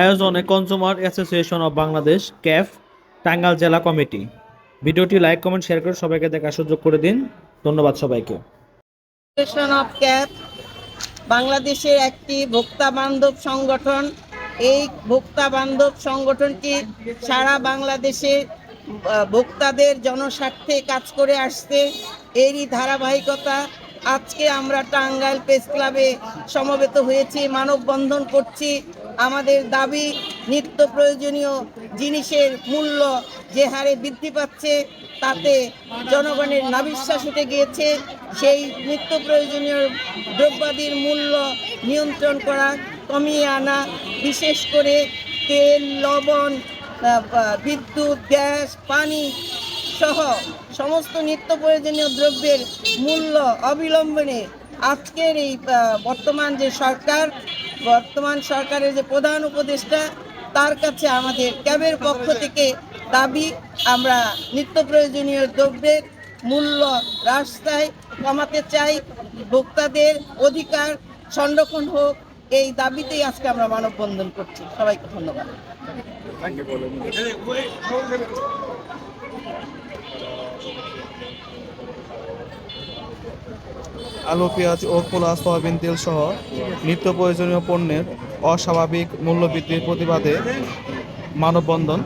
আয়োজনে consumer association of Bangladesh, ক্যাফ, টাঙ্গাইল জেলা কমিটি। ভিডিওটি লাইক, কমেন্ট, শেয়ার করে সবাইকে দেখার সুযোগ করে দিন। ধন্যবাদ সবাইকে। বাংলাদেশের একটি ভোক্তা বান্ধব সংগঠন। এই ভোক্তা বান্ধব সংগঠনটি সারা বাংলাদেশে ভোক্তাদের জনস্বার্থে কাজ করে আসছে। এরই ধারাবাহিকতা, আজকে আমরা টাঙ্গাইল প্রেস ক্লাবে সমবেত হয়েছি, মানববন্ধন করছি। আমাদের দাবি নিত্য প্রয়োজনীয় জিনিসের মূল্য যে হারে বৃদ্ধি পাচ্ছে তাতে জনগণের নাবিশ্বাস উঠে গিয়েছে। সেই নিত্য প্রয়োজনীয় দ্রব্যাদির মূল্য নিয়ন্ত্রণ করা, কমিয়ে আনা, বিশেষ করে তেল, লবণ বিদ্যুৎ, গ্যাস, পানি সহ সমস্ত নিত্য প্রয়োজনীয় দ্রব্যের মূল্য অবিলম্বনে আজকের এই বর্তমান যে সরকার বর্তমান সরকারের যে প্রধান উপদেষ্টা, তার কাছে আমাদের ক্যাবের পক্ষ থেকে দাবি, আমরা নিত্য প্রয়োজনীয় দ্রব্যের মূল্য রাস্তায় কমাতে চাই, ভোক্তাদের অধিকার সংরক্ষণ হোক, এই দাবিতেই আজকে আমরা মানববন্ধন করছি। সবাইকে ধন্যবাদ। আলু পেঁয়াজ ও খোলা সয়াবিন তেল সহ নিত্য প্রয়োজনীয় পণ্যের অস্বাভাবিক মূল্যবৃদ্ধির প্রতিবাদে মানববন্ধন।